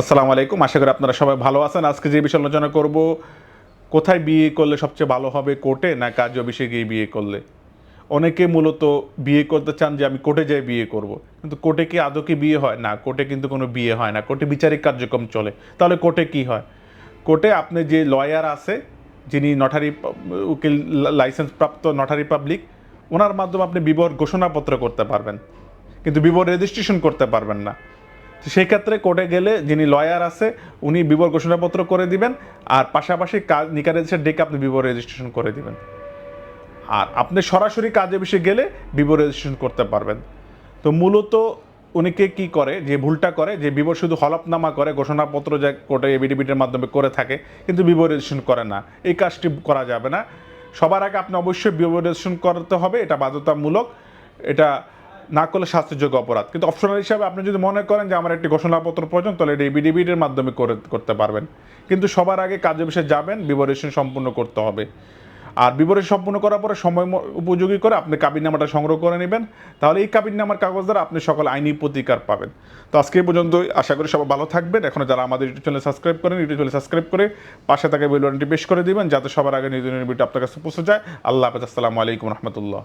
আসসালামু আলাইকুম। আশা করি আপনারা সবাই ভালো আছেন। আজকে যে বিষয় আলোচনা করব, কোথায় বিয়ে করলে সবচেয়ে ভালো হবে, কোর্টে না কাজ অফিসে গিয়ে বিয়ে করলে? অনেকে মূলত বিয়ে করতে চান যে, আমি কোর্টে যাই বিয়ে করব। কিন্তু কোর্টে কি আদৌ কি বিয়ে হয়? না, কোর্টে কিন্তু কোনো বিয়ে হয় না। কোর্টে বিচারিক কার্যক্রম চলে। তাহলে কোর্টে কি হয়? কোর্টে আপনি যে লয়ার আছে, যিনি নটারি উকিল লাইসেন্স প্রাপ্ত নটারি পাবলিক ওনার মাধ্যমে আপনি বিবাহ ঘোষণাপত্র করতে পারবেন। কিন্তু বিবাহ রেজিস্ট্রেশন করতে পারবেন না। তো সেই ক্ষেত্রে কোর্টে গেলে যিনি লয়ার আছে, উনি বিবর ঘোষণাপত্র করে দিবেন, আর পাশাপাশি কাজ নিকা রেজিস্টার ডেকে আপনি বিবর রেজিস্ট্রেশন করে দিবেন। আর আপনি সরাসরি কাজে বেশি গেলে বিবর রেজিস্ট্রেশন করতে পারবেন। তো মূলত উনিকে কি করে, যে ভুলটা করে, যে বিবর শুধু হলফনামা করে, ঘোষণাপত্র যা কোর্টে এবিডিবিটের মাধ্যমে করে থাকে, কিন্তু বিবর রেজিস্ট্রেশন করে না। এই কাজটি করা যাবে না। সবার আগে আপনি অবশ্যই বিবর রেজিস্ট্রেশন করতে হবে, এটা বাধ্যতামূলক। এটা না করলে শাস্তিযোগ্য অপরাধ। কিন্তু অপশনাল হিসাবে আপনি যদি মনে করেন যে আমার একটি ঘোষণাপত্র প্রয়োজন, তাহলে এটা এবিডিবিটের মাধ্যমে করে, করতে পারবেন। কিন্তু সবার আগে কাজে বিষয়ে যাবেন বিবরেশন সম্পূর্ণ করতে হবে। আর বিবরণ সম্পূর্ণ করার পরে সময় উপযোগী করে আপনি কাবিন নামাটা সংগ্রহ করে নেবেন। তাহলে এই কাবিন নামার কাগজ দ্বারা আপনি সকল আইনি প্রতিকার পাবেন। তো আজকে পর্যন্ত আশা করি সবাই ভালো থাকবেন। এখনও যারা আমাদের ইউটিউব চ্যানেল সাবস্ক্রাইব করেন ইউটিউব চ্যানেল সাবস্ক্রাইব করে পাশে থাকা বেল বাটনটি বেশ করে দিবেন, যাতে সবার আগে নিউজ ভিডিও আপনার কাছে পৌঁছে যায়। আল্লাহ হাফেজ। আসসালামু আলাইকুম রহমতুল্লাহ।